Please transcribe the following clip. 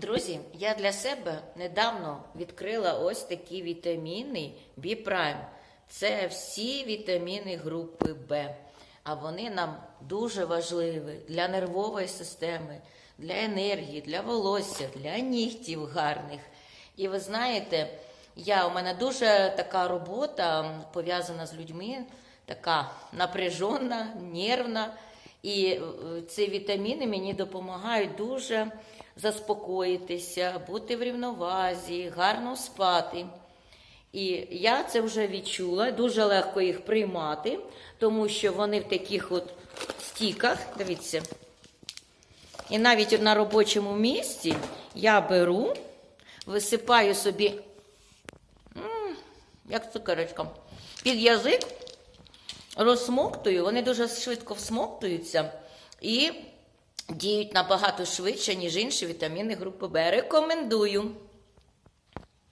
Друзі, я для себе недавно відкрила ось такі вітаміни B-Prime. Це всі вітаміни групи Б. А вони нам дуже важливі для нервової системи, для енергії, для волосся, для нігтів гарних. І ви знаєте, я, у мене дуже така робота пов'язана з людьми, така напряжена, нервна. І е, ці вітаміни мені допомагають дуже заспокоїтися, бути в рівновазі, гарно спати. І я це вже відчула, дуже легко їх приймати, тому що вони в таких от стіках, дивіться. І навіть на робочому місці я беру, висипаю собі, як цукерочка, під язик, розсмоктую, вони дуже швидко всмоктуються і діють набагато швидше, ніж інші вітаміни групи Б. Рекомендую.